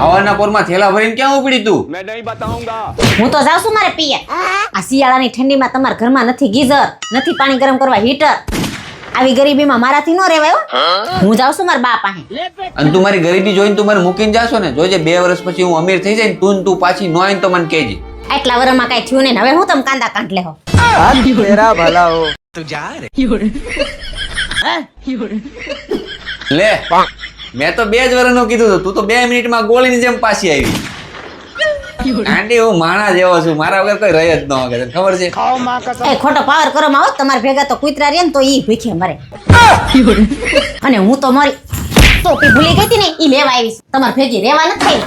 હવાના પોરમાં થેલા ભરીને ક્યાં ઉપડી તું? મેં નહીં બતાઉંગા હું તો જાઉં છું મારે પિયર આ શિયાળાની ઠંડીમાં તમારા ઘરમાં નથી ગીઝર નથી પાણી ગરમ કરવા હીટર. આવી ગરીબીમાં મારાથી ન રહેવાય હો. હું જાઉં છું મારા બા પાસે. અને તું મારી ગરીબી જોઈને તું મને મૂકીને જાશો ને? જોજે બે વર્ષ પછી હું અમીર થઈ જાય તું તું પાછી ન આવીને તો મને કહેજે. આટલા વરમાં કાંઈ થયું નહીં ને? હવે હું તમે કાંદા કાંટ લેહો હાથ તેરા ભલા હો લે. મેં તો બે જ વર્ષનું કીધું હતું. તું તો બે મિનિટમાં ગોળીની જેમ પાછી આવી. આંટી હું માણા જેવો છું. મારા વગર કોઈ રહે જ ન વગર ખબર છે? એ ખોટો પાવર કરો માં આવો તમારા ભેગા તો કૂતરા રે ને તો ઈ ભીખે મરે. અને હું તો મારી. ટોપી ભૂલી ગઈ હતી ને ઈ લેવા આવીશ તમારે ભેગી રેવા નથી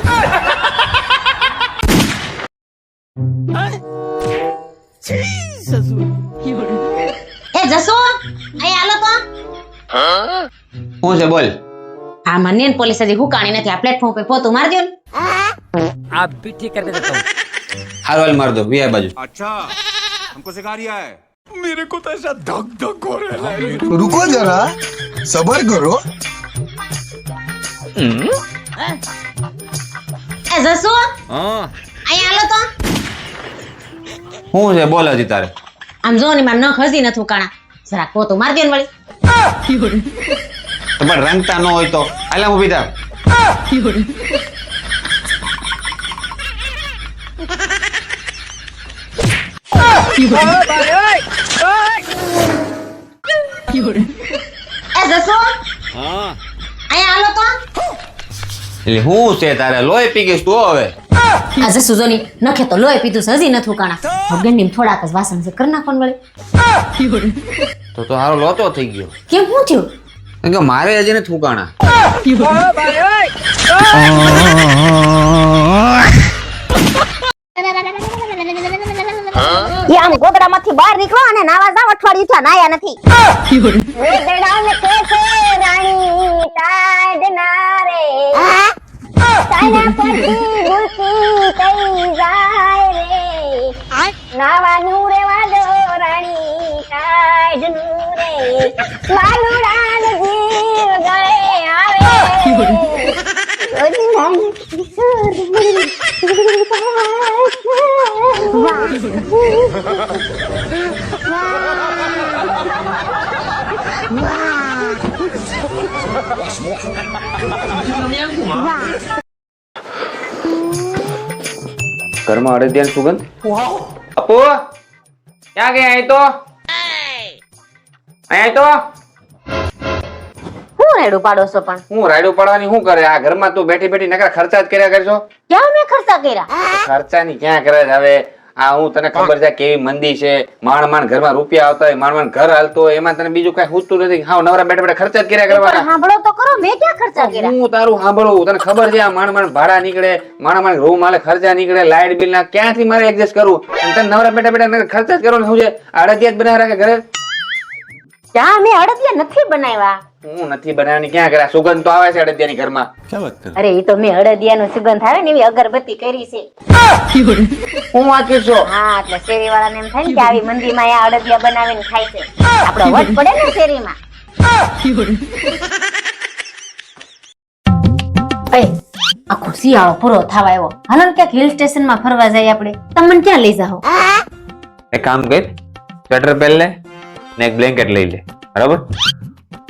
એ જસો અહીં હાલો તો. શું છે બોલ? આ મને ને પોલીસ હજી હુકાણી નથી આ પ્લેટફોર્મ પર પોતું મારી દ્યો ને आप भी ठीक कर देता हूँ હારો હાલ માર દો વિયા બાજુ अच्छा हमको सिखा रिया है रुको जरा सबर करो એ જસો હા અહીં હાલો તો શું છે બોલ હજી તારે આમ જો ને મારા નખ હજી નથી ઉકાણા જરા પોતું મારી દ્યો ને વળી તો પણ રંગતા ન હોય તો. આલા હા. એટલે હું છે તારે લોહી પી ગઈશ તું હવે? આ જસુ જોની નખે તો લોહી પીધું છે હજી નથી ઉકાણા. થોડાક જ વાસણ છે કરી નાખવાનું વળી. તો તો હારો લોતો થઈ ગયો. કેમ શું થયું? કે મારે હજી ને થૂકાણા આમ ગોદડામાંથી બહાર નીકળો અને નાવા જાવ અઠવાડિયું થયા નાયા નથી. કે છે રાણી ટાઢ ના રે તાના પરથી જાય રે નાવાનું રેવા દો રાણી ટાઢનું રે. માલુડાન જીવ ગળે આવે ગોદડાને કિશોર ઘરમાં અડદિયાની સુગંધ અપુ ક્યાં ગયા અહીં તો અહીં તો હું પાડો છો પણ? હું રાયડું પાડવાની શું કરે? આ ઘરમાં તું બેઠી બેઠી નકરા ખર્ચા જ કર્યા કરશો ક્યાં મેં ખર્ચા કર્યા? ખર્ચાની ક્યાં કરે છે હવે? આ હું તને ખબર છે કેવી મંદી છે? માણ માણ ઘરમાં રૂપિયા આવતા હોય માણ માણ ઘર હાલતો હોય એમાં તને બીજું કઈ હુતું નથી. હા નવરા બેઠા બેઠા ખર્ચા જ કર્યા કરવાના. સાંભળો તો કરો મેં ક્યાં ખર્ચા કર્યા? હું તારું સાંભળું તને ખબર છે આ માણ માણ ભાડા નીકળે માણ માણ રૂમ હાલે ખર્ચા નીકળે લાઇટ બિલ ના ક્યાંથી મારે એડજસ્ટ કરું તને નવરા બેઠા બેઠા ખર્ચા જ કરવાનું શું છે? આડતિયા જ બનાવી રાખે ઘરે? ક્યાં મેં અડદિયા નથી બનાવ્યા. હું નથી બનાવવાની ક્યાં કરે? સુગંધ તો આવે છે અડદિયાની ઘરમાં. અરે એ તો મેં અડદિયાનો સુગંધ આવે ને એવી અગરબત્તી કરી છે. હું વાંચું છું. હા એટલે શેરી વાળાને એમ થાય ને કે આવી મંદીમાં આ અડદિયા બનાવીને ખાય છે. આપણો વટ પડે ને શેરીમાં. એ આખો શિયાળો પૂરો થવા આવ્યો. હાલો ને ક્યાંક હિલ સ્ટેશનમાં ફરવા જઈએ આપણે. તમને ક્યાં લઈ જાઓ? એક કામ કર સ્વેટર પહેર લે ને એક બ્લેન્કેટ લઈ લે. બરાબર?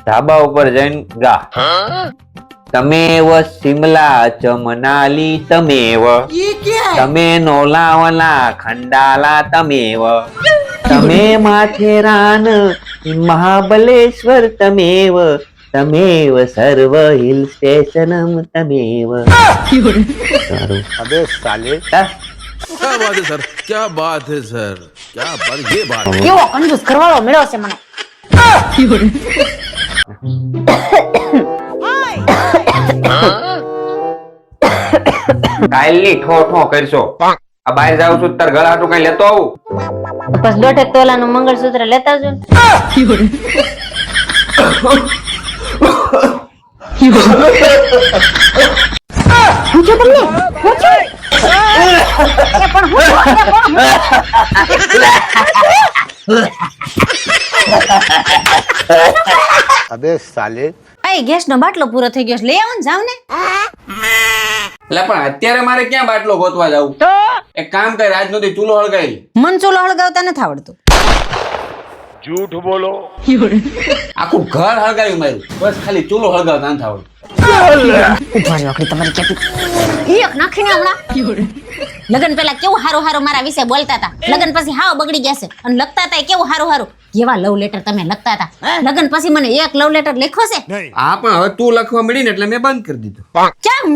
ધાબા ઉપર જઈને ગા તમેવ શિમલા ચમનાલી તમેવ તમે નોલાવલા ખંડાલા તમેવ તમે માથેરાન મહાબલેશ્વર તમેવ તમેવ સર્વ હિલ સ્ટેશનમ તમેવ સારું अबे साले હા? क्या बात है सर क्या बात है सर क्या बात ये बात કેવો કંજૂસ કરવાળો મળ્યો છે મને કાલની ઠો ઠો કરશો. આ બહાર જાવ છું તાર ગળા તો કઈ લેતો આવું? બસ દોઢ એક તોલાનું મંગળસૂત્ર લેતા આવજો પૂછો તમને? અબે સાલે. ગેસ નો બાટલો પૂરો થઈ ગયો લઈ આવો ને જાવ ને. એટલે પણ અત્યારે મારે ક્યાં બાટલો ગોતવા જવું એક કામ કર આજ નથી ચૂલો હળગાવી મન ચૂલો હળગાવતા નથી આવડતું. આખું ઘર હળગાવ્યું મારું. બસ ખાલી ચૂલો હળગાવતા નથી આવડતું. ઊભા રહ્યો તમારી કેટલી એક નાખીને હમણાં. લગન પહેલા કેવું હારું હારું મારા વિશે બોલતા હતા. લગન પછી હાવ બગડી ગયા છે. અને લખતા હતા કેવું હારું હારું. કેવા લવ લેટર તમે લખતા હતા. લગન પછી મને એક લવ લેટર લખ્યો છે? હા પણ હવે તું લખવા મળી ને એટલે મેં બંધ કરી દીધું.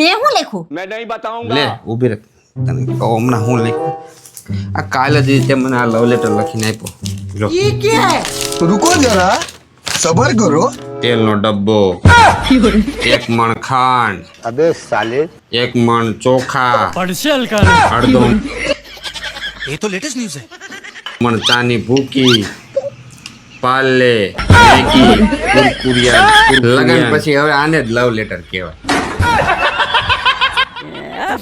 મેં હું લખું મેં નહીં બતાઉંગા લે ઊભી રાખ. તને કહો હમણાં હું લખ્યું આ કાલે જ રીતે મને આ લવ લેટર લખીને આપ્યો. જો એ કે? રુકો જરા સબર કરો. તેલનો ડબ્બો એક મણ ખાંડ અબે સાલે. એક મણ ચોખા પડશેલ કરે. અડધો એ તો લેટેસ્ટ ન્યૂઝ છે. મણ ચાની ભૂકી પાલે મેગી કુરકુરિયા લગન પછી હવે આને જ લવ લેટર કહેવાય.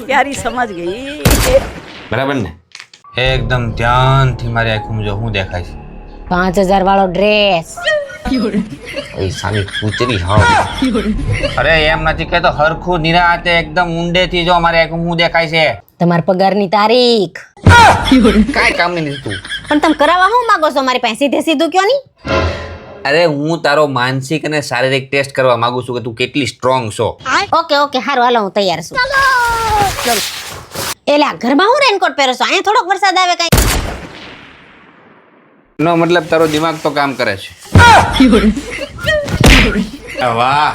પ્યારી સમજ ગઈ. બરાબર ને? એકદમ ધ્યાનથી મારી આંખોમાં જો હું દેખાય છે પાંચ હજાર વાળો ડ્રેસ સામી કૂતરી અરે એમ નથી કહેતો હરખું નિરાતે એકદમ ઊંડેથી જો મારે આંખો હું દેખાય છે. તમાર પગારની તારીખ. કાઈ કામની નથી તું. તમે કરાવવા હું માંગો છો? મારી પાસે સીધે સીધું કયો નહીં? અરે હું તારો માનસિક અને શારીરિક ટેસ્ટ કરવા માંગુ છું કે તું કેટલી સ્ટ્રોંગ છો. ઓકે ઓકે હારું હાલો હું તૈયાર છું. ચલો! એટલે આ ઘરમાં હું રેનકોટ પહેરો છો? અહીંયા થોડોક વરસાદ આવે કઈ? નો મતલબ તારો દિમાગ તો કામ કરે છે. વાહ.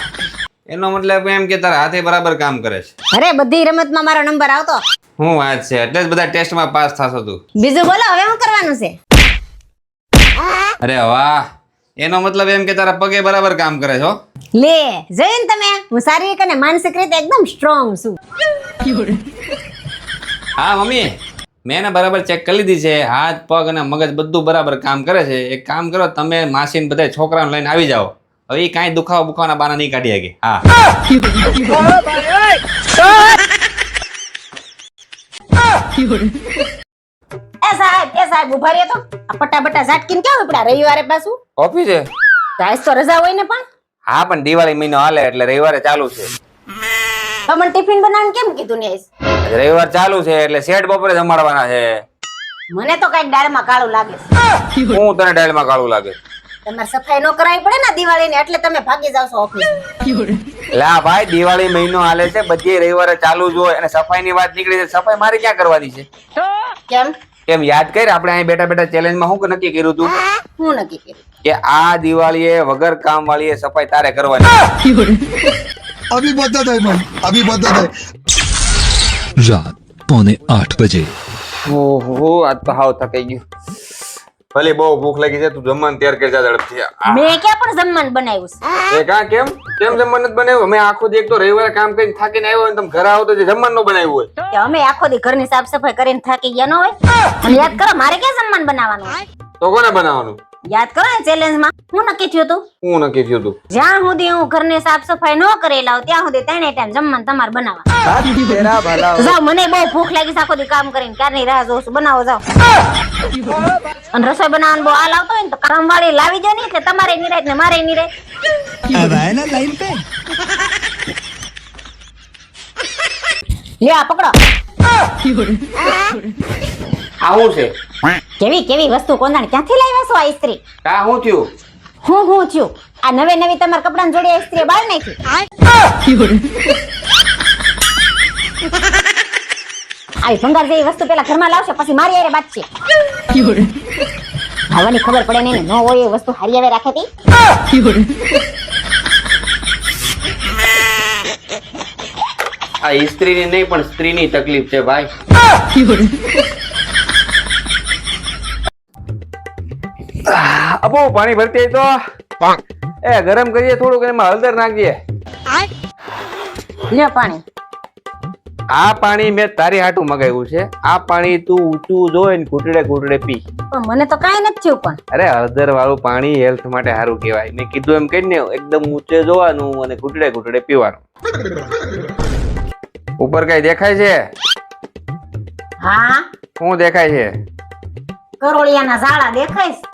એનો મતલબ એમ કે તારા હાથે બરાબર કામ કરે છે. અરે બધી રમતમાં મારો નંબર આવતો. હું વાત છે એટલે જ બધા ટેસ્ટમાં પાસ થશો તું. બીજું બોલો હવે શું કરવાનું છે? અરે વાહ. એનો મતલબ એમ કે તારા પગે બરાબર કામ કરે છો લે જોયું તમે? હું શારીરિક અને માનસિક રીતે એકદમ સ્ટ્રોંગ છું. હા મમ્મી. મેં એને બરાબર ચેક કરી લીધી છે. હાથ પગ અને મગજ બધું બરાબર કામ કરે છે. એક કામ કરો તમે માસીને બધા છોકરાને લઈને આવી જાઓ. હવે એ કાંઈ દુખાવા બુખાવાના બાના નહીં કાઢી શકે. હા. સાહેબ ઊભા રહ્યા તો આ પટ્ટા બટ્ટા ઝાટકીને ક્યાં ઉપડા રવિવારે પાછું? ઓફિસે આજ તો રજા હોય ને પણ. હા પણ દિવાળી મહિનો હાલે એટલે રવિવારે ચાલુ છે. તમને ટિફિન બનાવવાનું કેમ કીધું ને રવિવાર ચાલુ છે એટલે શેડ બપોરે જમાડવાના છે. મને તો કંઈક દાળમાં કાળું લાગે હું તને ડાયલમાં કાળું લાગે? તમારે સફાઈ ન કરાવી પડે ને દિવાળી ને એટલે તમે ભાગી જાવ છો ઓફિસ લા ભાઈ દિવાળી મહિનો હાલે છે બધી રવિવારે ચાલુ જ હોય અને સફાઈની વાત નીકળી છે સફાઈ મારે ક્યાં કરવાની છે? કેમ? એમ યાદ કર આપણે અહીં બેઠા બેઠા ચેલેન્જમાં શું નક્કી કર્યું હતું હું નક્કી કર્યું? કે આ દિવાળીએ વગર કામ વાળીએ સફાઈ તારે કરવાની. અભી બતા દે મને અભી બતા દે. રાત પોને 8 બજે. ઓહો આ તો હાવ થકાઈ ગયું. ભલે બહુ ભૂખ લાગી છે તું જમવાનું તૈયાર કરી ઝડપથી. મેં ક્યાં પણ જમવાનું બનાવ્યું છે? કા કેમ? કેમ જમવાનું બનાવ્યું? અમે આખો દી એક તો રવિવારે કામ કરીને થાકીને આવ્યો અને તમે ઘરે આવો તો જે જમવાનું બનાવ્યું હોય. અમે આખો દી ઘરની સાફ સફાઈ કરીને થાકી ગયા ન હોય? અને યાદ કરો મારે ક્યાં જમવાનું બનાવવાનું તો કોને બનાવવાનું? યાદ કરો ને ચેલેન્જમાં હું નક્કી થયું તું? હું નક્કી થયું તું? જ્યાં સુધી હું ઘર ઘરની સાફ સફાઈ ન કરેલા ત્યાં સુધી ત્રણે ટાઈમ જમવાનું તમારે બનાવવા જાવ મને બહુ ભૂખ લાગી આખો કામ કરીને ક્યારની રાહ જોઉં છું? બનાવો જાવ અને રસોઈ બનાવવાનું બહુ હાલ આવતો હોય ને તો કરમવાળી લાવી જાય ને એટલે તમારે નિરાય ને મારે નિરાય. ભાઈ લે આ પકડો. આવું છે? કેવી કેવી વસ્તુ કોંદાણ? ક્યાંથી લાવ્યા છો આ ઇસ્ત્રી? કા હું થયું? હું હું થયું? આ નવે નવી તમાર કપડાં જોડે ઇસ્ત્રી બાળ નાખી. આવી ભંગાર જેવી વસ્તુ પેલા ઘરમાં લાવશે પછી મારી હારે બાત છે આવવાની ખબર પડે નહીં ન હોય એ વસ્તુ હારી આવે રાખે તી. આ સ્ત્રીની નહીં પણ સ્ત્રીની તકલીફ છે ભાઈ. અબો પાણી ભરતી હોય તો? એ ગરમ કરીએ થોડુંક એમાં હળદર નાખીએ લ્યો પાણી. આ પાણી મેં તારી હાટું મગાવ્યું છે. આ પાણી તું ઊંચું જોઈ ને ઘૂંટડે ઘૂંટડે પી. પણ મને તો કાંઈ નથી થયું પણ. અરે હળદર વાળું પાણી હેલ્થ માટે સારું કહેવાય. મેં કીધું એમ કહીને એકદમ ઊંચે જોવાનું અને ઘૂંટડે ઘૂંટડે પીવાનું. ઉપર કઈ દેખાય છે? હા? શું દેખાય છે? કરોળિયાના ઝાડા દેખાય છે.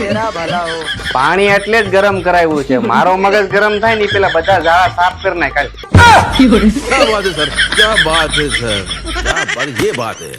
તેરા ભલા હો પાણી એટલે જ ગરમ કરાવ્યું છે મારો મગજ ગરમ થાય ને ઈ પેલા બધા ઝાડા સાફ કરી નાખાય क्या बात है सर क्या बात है सर क्या बात ये बात है